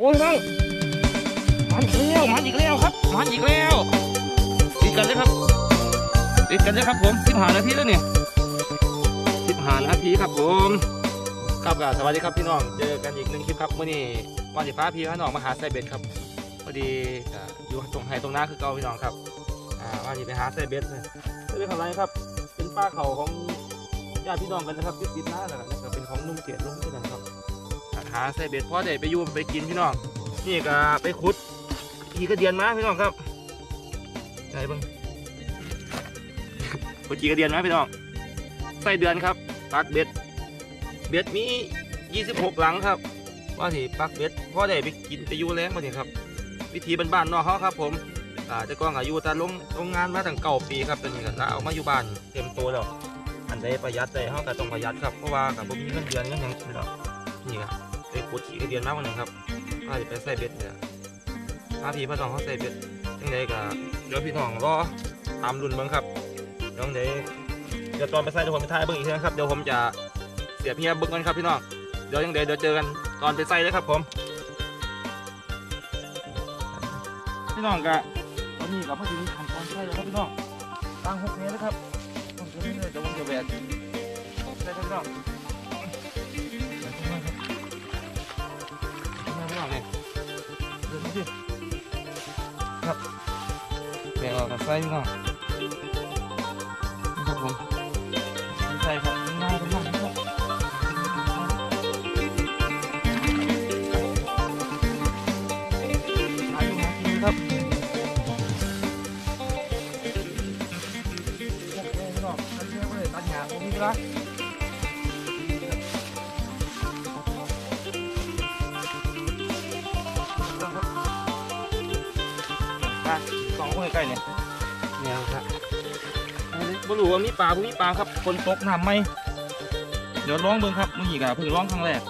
โอ้ยน้องมันอีกแล้วมันอีกแล้วครับ มันอีกแล้วติดกันเลยครับติดกันเลยครับผมสิบหานาทีแล้วเนี่ยสิบหานาทีครับผมครับก็สวัสดีครับพี่น้องเจอกันอีกหนึ่งคลิปครับเมื่อนี้วันที่ฟ้าพี่พี่น้องมาหาไซเบ็ดครับพอดีอยู่ตรงไฮตรงหน้าคือเก่าพี่น้องครับอ่าวันนี้ไปหาไซเบ็ดเลยไซเบ็ดของอะไรครับ เป็นป้าเขาของญาติพี่น้องกันนะครับที่ติดหน้าแล้วนะครับเป็นของนุ่มเกียรติลุงด้วยกันครับาใส่เบ็ดพ่อได้ไปยูไปกินพี่น้องนี่ก็ไปขุดขี่กระเดียนมาพี่น้องครับใช่บ้างขุดขี่กระเดียนมาพี่น้องใส่เดือนครับปักเบ็ดเบ็ดมี26 หลังครับ ว่าสิปักเบ็ดพ่อได้ไปกินไปยูแรงมาถึงครับ วิธีบ้านๆนอกเขาครับ ผมอ่าแต่ก่อนอายุตาลงโรงงานมาตั้งเก่าปีครับตอนนี้ก็ลาเอามาอยู่บ้านเต็มตัวแล้วอันใดประหยัดใจเขาก็ต้องประหยัดครับเพราะว่ากับผมมีเงินเดือนเงินยังนี่หรอกนี่ครับ ไปขุดขี่กระเดียนมากกวันหนึ่งครับว่าจะไปใส่เบ็ดเนี่ยพาพี่พ่อน้องเขาใส่เบ็ดยังไงก็เดี๋ยวพี่น้องรอตามรุ่นเบิ้งครับยังไงเดี๋ยวตอนไปใส่เดี๋ยวผมไปถ่ายเบิ้งอีกทีนะครับเดี๋ยวผมจะเสียบเฮียเบิ้งกันครับพี่น้องเดี๋ยวยังไงเดี๋ยวเจอกันตอนไปใส่เลยครับผม พี่น้องกะตอนนี้กับพ่อถึงขั้นตอนใส่แล้วครับพี่น้องตั้งหกเมตรแล้วครับต้องเดี๋ยวเดี๋ยวผมจะแหวกใส่ครับพี่น้อง กกับไส้พี่น้องนี่ครับผมใส่ครับ บ่รู้ว่ามีปลาบ่มีปลาครับคนตกน้ำไหมเดี๋ยวร้องเบิ่งครับมื้อนี้ก็เพิ่งร้องครั้งแรก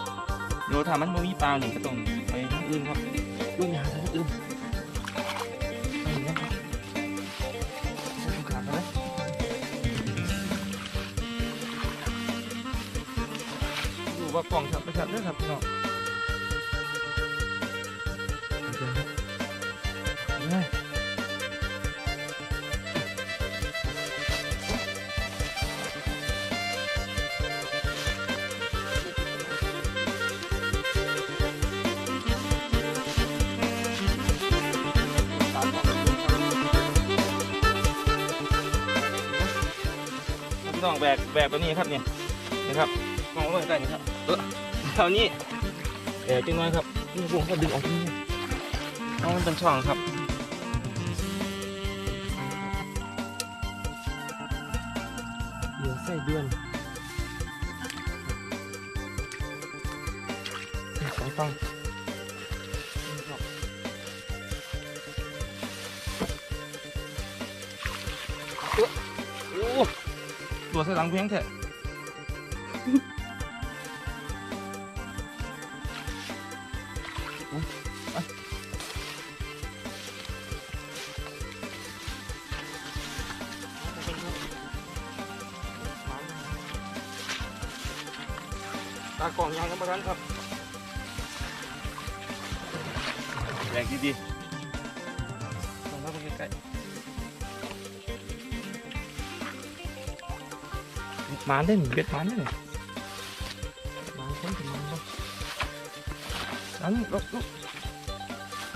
เดี๋ยวถ้ามันบ่มีปลานี่ก็ต้องไปทางอื่นครับอื่นหาทางอื่นไปอย่างนั้นครับต้องขาดไปเลยดูว่ากล่องชัดไปชัดเด้อครับพี่น้อง พี่น้องแบกแบกตัวนี้ครับเนี่ยนะครับมองลงใกล้ๆนี่ครับเออแถวนี้เออจังน้อยครับนี่พวกเขาดึงออกตรงนี้เอามันเป็นช่องครับเดี๋ยวใส่เดือนสองฟัง ตัวใส่หลังเพียงแค่ตากล่องยางกันมาทันครับแรงดีๆ ๆหมานได้หนิเบ็ดหมานได้หนิห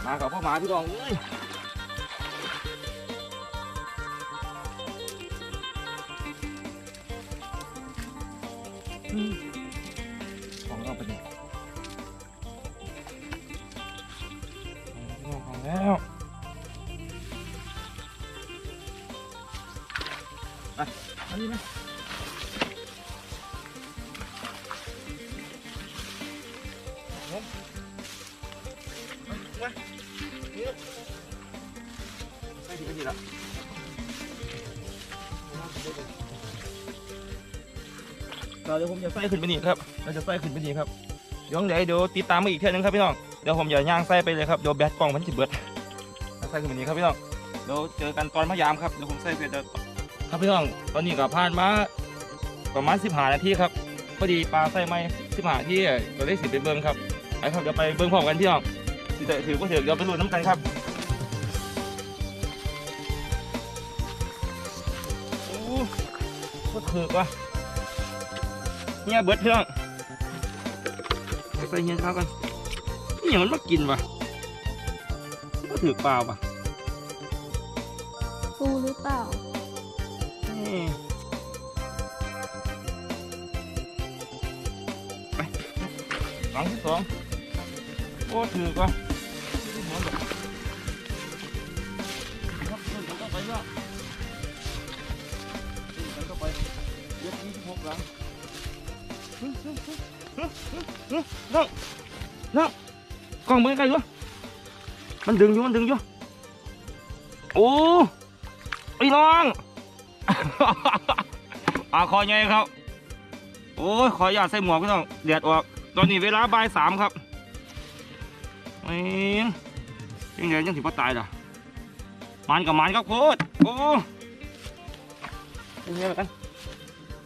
มา ใส่ดีกันดีละเดี๋ยวผมจะใส่ขึ้นไปนี่ครับ เราจะใส่ขึ้นไปนี่ครับเดี๋ยวเดี๋ยวเดี๋ยวติดตามมาอีกเท่านึงครับพี่น้อง เดี๋ยวผมจะย่างใส่ไปเลยครับ เดี๋ยวแบตกล้องมันจะเบิดใส่ขึ้นไปนี่ครับพี่น้อง เดี๋ยวเจอกันตอนพยายามครับ เดี๋ยวผมใส่เสร็จครับพี่น้อง ตอนนี้ก็ผ่านมาประมาณ15นาทีครับ พอดีปลาใส่ไม้15นาทีก็เลยสิไปเบิ้งครับไปครับเดี๋ยวไปเบิ้งพร้อมกันพี่น้องถือว่าถือเดี๋ยวไปลุ้นน้ำกันครับ ก็ถือว่ะเนี่ยเบิดเพื่อนไปใส่เฮียข้าวกันนี่อย่างมันมากินวะก็ถือเปล่าปะปูหรือเปล่านี่ไปหลังที่สองโอ้ถือกว่า นั่งนั่งกล้องมือใกล้อยู่มันดึงอยู่มันดึงอยู่โอ้ไอ้น้องอาคอใหญ่ครับ โอ้ยขออนุญาตใส่หมวกพี่น้องแดดออกตอนนี้เวลาบ่ายสามครับเอ้ยยังไงยังถือว่าตายล่ะมันกับมันครับโคตรโอ้ยังไงกัน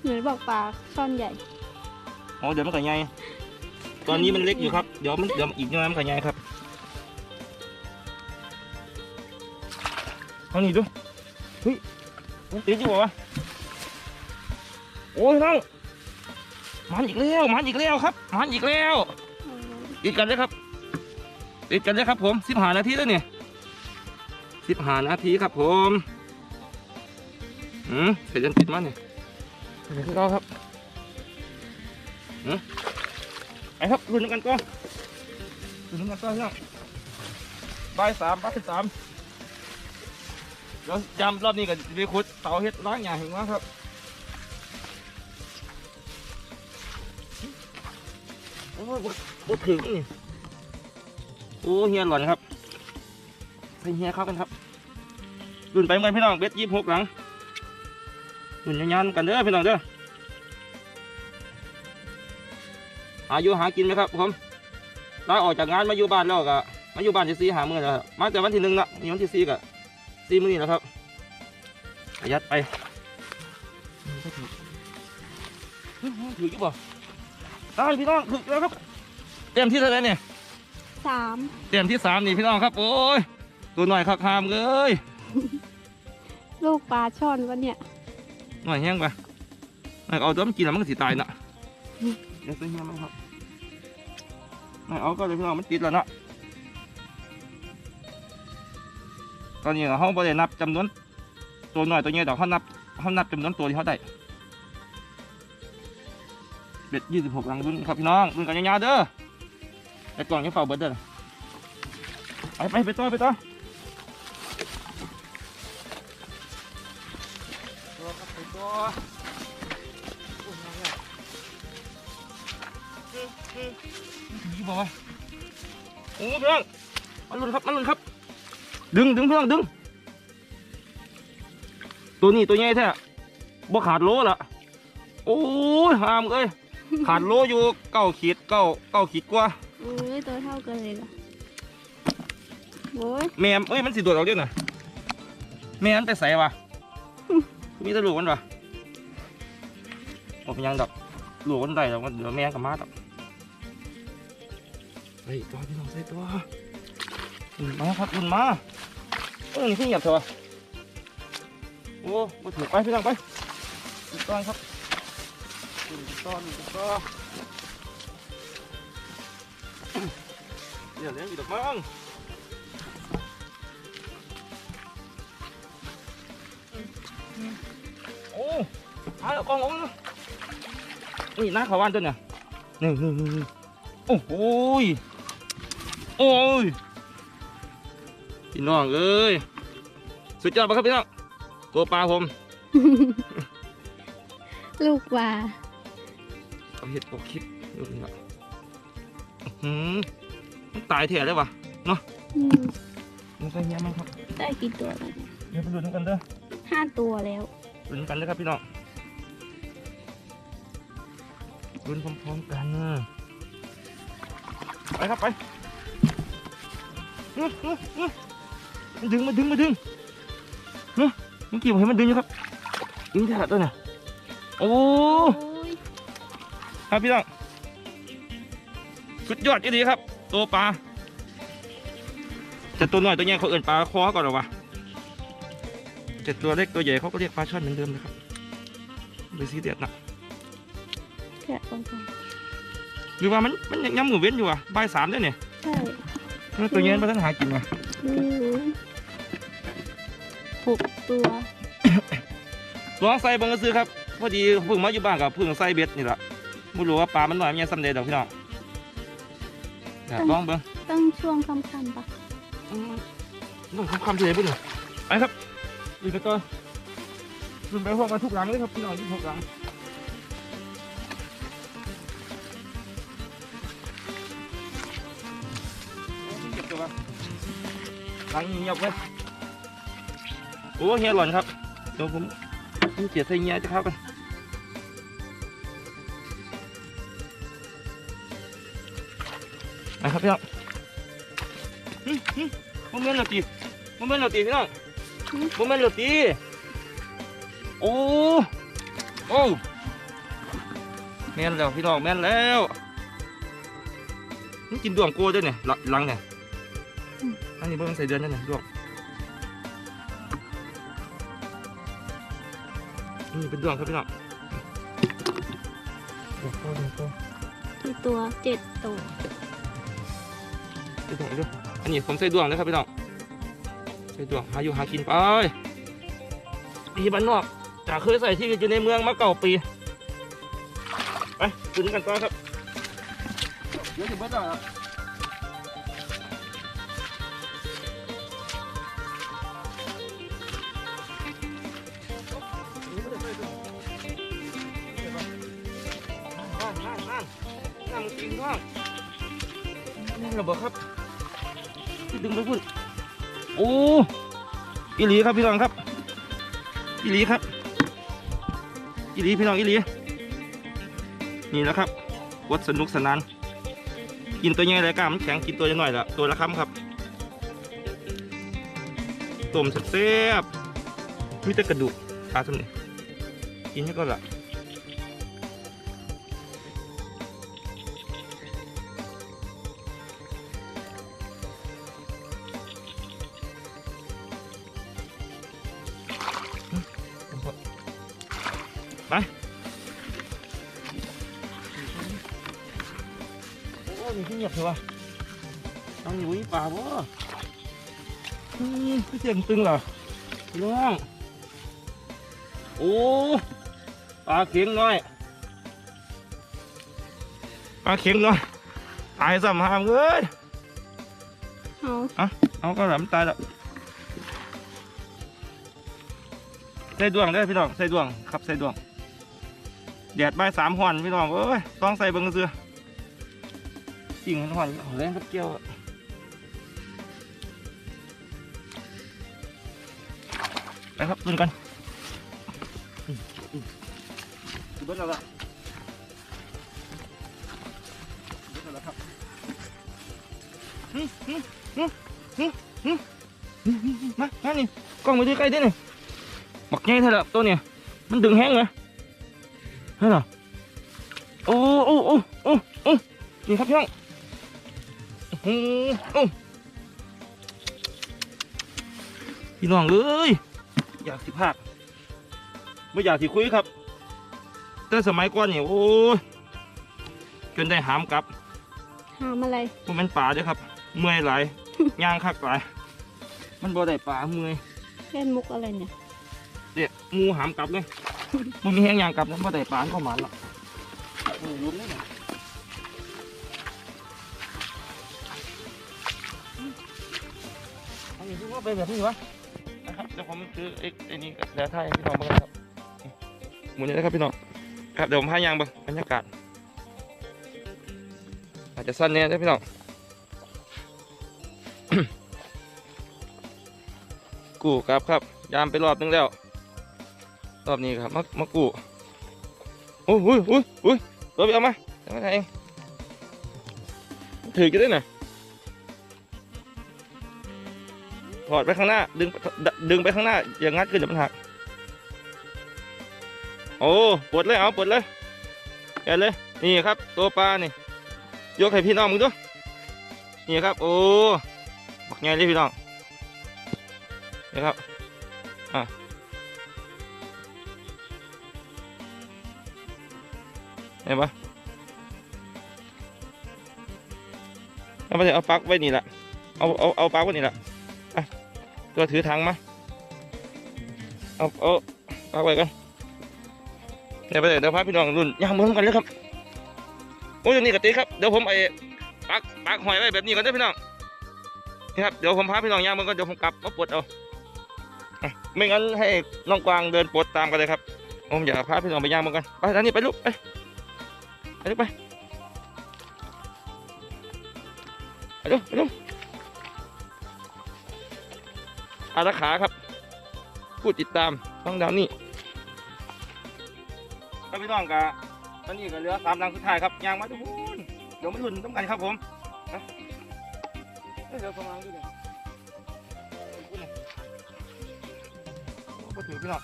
เหมือนบอกปลาช่อนใหญ่ อ๋อเดี๋ยวมันก็ใหญ่ตอนนี้มันเล็กอยู่ครับ เดี๋ยวมันเดี๋ยวอีกหน่อยมันก็ใหญ่ครับเอานี่ดูเฮ้ยมันติดอยู่เหรอวะโอ้ยน้องมันอีกแล้วมันอีกแล้วครับมันอีกแล้วติดกันเลยครับติดกันเลยครับ ผมสิบหานาทีแล้วเนี่ยสิบหานาทีครับ ผมอืมเสร็จจนติดมันเนี่ยเดี๋ยวเราครับ ไปครับรุ่นกันก่อนรุ่นกันก่อนพี่น้องบายสามบ่ายสามเดี๋ยวยำรอบนี้ก็จะไปขุดเสาเฮ็ดล้างหญ้าเห็นไหมครับโอ้ยบ่บ่ถึงโอ้เฮียหล่อนครับใส่เฮียเข้ากันครับรุ่นไปเหมือนพี่น้องเบ็ดยี่สิบหกหลังรุ่นยานกันเด้อพี่น้องเด้อ หาอยู่หากินไหมครับผมลาออกจากงานมาอยู่บ้านแล้วก็มาอยู่บ้านที่สี่หามื่อแล้วครับมาแต่วันที่หนึ่งละนี่วันที่สี่ก็สี่มื้อนี่แหล้วครับประหยัดไปถือถือกี่บ่อ้าวพี่น้องถือแล้วครับเต็มที่เท่าไหร่เนี่ยสามเตรียมที่สามนี่พี่น้องครับโอ้ยตัวหน่อยครับคามเลยลูกปลาช่อนวะเนี่ยหน่อยแห้งไปหน่อยเอาตัวมันกินแล้วมันก็สิตายน่ะ เดี๋ยวตัวแห้งมั้งครับหน่เอาก็เลยพี่น้องมันติดแล้วเนาะตอนนี้เราไม่ได้นับจำนวนตัวหน่อยตัวใหญ่ดอกเขานับเขานับจำนวนตัวที่เขาได้เบ็ดยี่สิบหกลังรุ่นครับพี่น้องรุ่นกันยาวๆเด้อแต่กล่องยังเฝ้าเบิดเด้อไปไปไปต่อไปต่อตัวครับไปตัว ดีบอกว่าโอ้เพื่อนมันหลุนครับมันหลุนครับ ดึงดึงเพื่อนดึง ตัวนี้ตัวใหญ่แท้บ่ขาดโลละโอ้ยหามเอ้ยขาดโลอยู่เก้าขีดเก้าเก้าขีดกว่าโอ้ยตัวเท่ากันเลยล่ะโอ้ยแม่มเอ้ยมันสิโดดออกเรื่องน่ะแม่มันไปใส่วะมีแต่ลูกมันวะบ่เป็นหยังดอกลูกมันได้แล้วมันเดี๋ยวแม่กับมาดอก เฮ้ยตัวพี่น้องใส่ตัวอุ่นมาครับอุ่นมาเออนี่พี่เหยียบเถอะโอ้มาถือไปพี่น้องไปอีกตอนครับอีกตอนอีกตอนเดี๋ยวเลี้ยงอีกดอกมั้งโอ้หาแล้วกององนี่น้าขาวานตัวเนี่ยนี่นี่นี่โอ้โหย โอ้ยพี่น้องเอ้ยสุดยอดปะครับพี่น้องตัวปลาผม ลูกปลาเอาเห็ดปกคลิปดูนี่ละอื้อหือมันตายแท้เลยวะอืมมันก็เงี้ยมั้งครับ ได้กี่ตัวแล้วเนี่ยเดี๋ยวไปดูกันเด้อห้าตัวแล้วลุ้นกันเลยครับพี่น้องลุ้นพร้อมๆกันนะไปครับไปอื้ออื้ออื้อ มาดึงมาดึงมาดึงเนาะเมื่อกี้ผมเห็นมันดึงอยู่ครับดึงแท้ตัวเนี่ยโอ้โอ้ยครับพี่น้องสุดยอดจริงครับ ตัวปลาแต่ตัวน้อยตัวใหญ่เขาเอื่นปลาคอก่อนหรอวะแต่ตัวเล็กตัวใหญ่เขาก็เรียกปลาช่อนเหมือนเดิมนะครับไปซีเรียสนะแกะออกก่อนหรือว่ามันมันยังย้ำหมูเว้นอยู่อะบ่ายสามเด้อเนี่ย ใช่แล้วตัวใหญ่มันทันหากินว่ะอืมหกตัวลองใส่เบังกระซื้อครับ พอดีเพิ่งมาอยู่บ้านกับเพิ่งใส่เบ็ดนี่แหละไม่รู้ว่าปลามันหน่อยมันยังสำเร็จดอกพี่น้องอยากลองเบิ้งตั้งช่วงค่ำๆปะอืมต้องทำความเฉยบุญเลยไปครับดูไปต่อดูไปพวกกันทุกหลังเลยครับพี่น้องทุกหลัง หลังเงียบเลยโอ้เฮียหล่อนครับเดี๋ยวผมผมเจียดใส่เงียจะเข้ากันไปครับพี่น้องโมเมนต์เราตีโมเมนต์เราตีพี่น้องโมเมนต์เราตีโอ้โอ้แม่นแล้วพี่น้องแม่นแล้วนี่กินดวงโก้ด้วยเนี่ยหลังหลังเนี่ย อันนี้เพิ่งใส่เดือนนั่นเนี่ยดวงนี่เป็นดวงครับพี่น้องดวงโก้ดวงโก้กี่ตัวเจ็ดตัวใส่ดวงด้วยอันนี้ผมใส่ดวงนะครับพี่น้องใส่ดวงหาอยู่หากินไปปีบ้านนอกจากเคยใส่ที่อยู่ในเมืองมาเก่าปีไปขึ้นกันต่อครับเดี๋ยวถึงบ้านแล้ว กินข้างนี่ระเบิดครับที่ดึงไปพุ่นโอ้อีหลีครับพี่น้องครับอีหลีครับอีหลีพี่น้องอีหลีนี่แหละครับวัดสนุกสนาน กินตัวใหญ่เลยกล้ามแข็งกินตัวหน่อยละตัวละคำครับต้มแซ่บมีแต่กระดูกขาทั้นี้กินแค่ก็ละ ไปโอ้ยที่เงียบเถอะวะต้องอยู่ที่ป่าบ่อืมพี่เสียงตึงเหรอพี่น้องโอ้ปลาเข็งน้อยปลาเข็งน้อยตายสัมหามเอ้ยเอาเอาก็หลำตายแล้วใส่ดวงได้อพี่น้องใส่ดวงครับใส่ดวง แดดใบสามหอนพี่น้องเอ้ยต้องใส่เบิ้งเสือจริงหอนเล่นกับเกี่ยวไปครับลุนกันเบิ้ลแล้วล่ะเบิ้ลแล้วครัมามานี่กล้องมาดูใกล้ดิหน่อยบักใหญ่เท่าไหร่ตัวเนี่ยมันดึงแห้งเลย เฮ้ยเหรอโอ้โอ้โอ้โอ้โอ้นี่ครับพี่น้องโอ้โหโอ้พี่น้องเอ้ยอยากสิพากไม่อยากสิคุยครับ แต่สมัยก่อนนี่โอ้ยจนได้หามกลับ หามอะไรพวกมันป่าเด้อครับ เมื่อยหลายย่างคักหลายมันบ่ได้ป่าเมื่อยเล่นมุกอะไรเนี่ยเด็กงูหามกลับเลย มันมีแห้งย่างกลับนะบ่ได้ป่าก็หมันหรอกโอ้ยลุ้นเลยนะอันนี้คือว่าไปแบบนี้วะนะครับเดี๋ยวผมซื้อไอ้ไอ้นี่กับแล้วถ่ายให้พี่น้องบ้างครับหมุนนี้นะครับพี่น้องครับเดี๋ยวผมพายางเบ้างบรรยากาศอาจจะสั้นเนี่ยนะพี่น้องกูครับครับ ยามไปรอบนึงแล้ว รอบนี้ครับมามากูโอ้ยโอ้ยโอ้ยโอ้ยตัวไปเอามาเอามาถ่ายเองถือกันด้วยนะถอดไปข้างหน้า ดึงดึงไปข้างหน้า อย่างงัดขึ้นเดี๋ยวมันหัก โอ้ปลดเลยเอาปลดเลยแกเลย นี่ครับ ตัวปลานี่ ยกให้พี่น้องมึงดูนี่ครับ โอ้บักใหญ่เลยพี่น้องนี่ครับ เห็นปะเอาไปเลยเอาปลักไว้นี่แหละเอาเอาเอาปลักไว้นี่แหละตัวถือถังมาเอาเอาปลักไว้กันเดี๋ยวไปเลยเดี๋ยวพาพี่น้องรุ่นย่างเมืองกันเลยครับโอ้ยนี้กะติครับเดี๋ยวผมไอ้ปักปักหอยไว้แบบนี้ก่อนเด้อพี่น้องนี่ครับเดี๋ยวผมพาพี่น้องย่างมันก็เดี๋ยวผมกลับมาปลดเอาอะไม่งั้นให้น้องกวางเดินปลดตามกันเลยครับผมอยากพาพี่น้องไปย่างมันกันไปทางนี้ไปลูกไป ไปไปไปลูกไปลูอารักขาครับ ผู้ติดตามต้องดาวนี่ครับพี่น้องกะตอนนี้ก็เหลือสามลังสุดท้ายครับยางมาทุกคนเดี๋ยวมาลุ้นต้องกันครับผมเดี๋ยวประมาณนี้เลยก็ถือพี่น้อง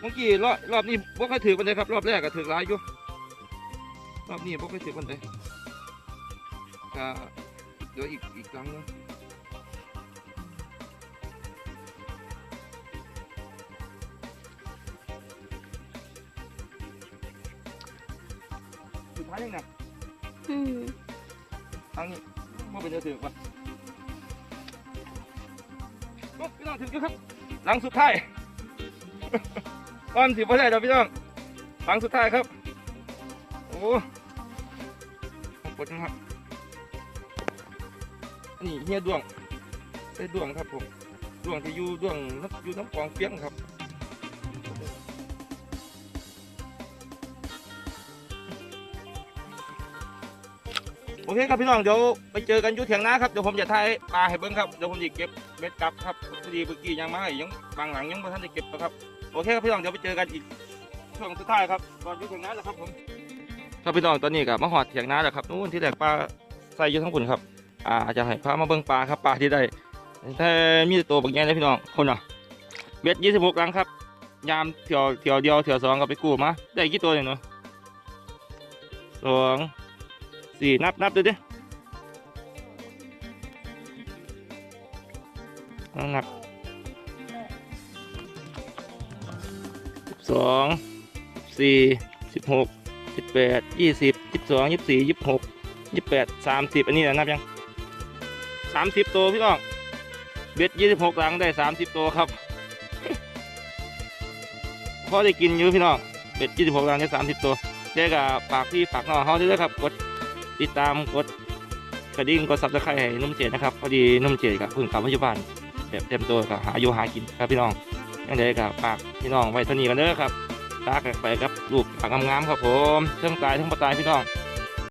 เมื่อกี้รอบรอบนี้บ่ค่อยถือกันเลยครับ รอบแรกก็ถือหลายอยู่ รอบนี้บ่ค่อยถือกันเลยก็เดี๋ยวอีกอีกครั้งหนึงสุดท้ายยังไงอืมทางนี้ว่าเป็นเนื้อถือป่ะโอ้พี่น้องถึงแล้วครับหลังสุดท้ายก้อนสิบไม่ได้เดี๋ยวพี่น้องหลังสุดท้ายครับ โอ้ ปวดนะครับ นี่เฮียดวงได้ดวงครับผมดวงที่อยู่ดวงน้ำอยู่น้ำกองเปี้ยงครับโอเคครับพี่น้องเดี๋ยวไปเจอกันยุ่เถียงนาครับเดี๋ยวผมจะถ่ายปลาให้เบิ้งครับเดี๋ยวผมจะเก็บเบ็ดกลับครับพอดีเมื่อกี้ยังมาให้ยังบางหลังยังไม่ทันได้เก็บนะครับโอเคครับพี่น้องเดี๋ยวไปเจอกันอีกช่วงสุดท้ายครับก่อนยุ่เถียงนาแล้วครับผม ครับพี่น้องตอนนี้กับมาหอดเถียงนาแล้วครับนู้นที่แรกปลาใส่ยู่ทั้งปุ่นครับอ่าจะให้พามาเบิ้งปลาครับปลาที่ได้แต่มีต่ตัวบางแง่เลยพี่น้องคนอะเบ็ดยี่สิบหกลังครับ ยามเที่ยวเที่ยวเดียวเที่ยวสองก็ไปกู้มาได้กี่ตัวเนี่ยเนาะสองสี่นับนับดูดิน้ำหนักสิบสองสี่สิบหก สิบแปดยี่สิบยี่สิบสองยี่สิบสี่ยี่สิบหกยี่สิบแปดสามสิบอันนี้นะนับยังสามสิบตัวพี่น้องเบ็ดยี่สิบหกหลังได้สามสิบตัวครับพอได้กินอยู่พี่น้องเบ็ดยี่สิบหกหลังได้สามสิบตัวเด็กกับฝากพี่ฝากน้องเขาด้วยครับ กดติดตามกดกระดิ่งกดซับสไครต์ให้นุ่มเจดนะครับพอดีนุ่มเจดกับเพึ่งกลับมาอยู่บ้านแบบเต็มตัวกับหาอยู่หากินครับพี่น้องยังไงกับฝากพี่น้องไว้เท่านี้กันเด้อครับ ตากไปกับลูกฝางงามๆครับผมเทั้งตายเทั้งประตายพี่น้อง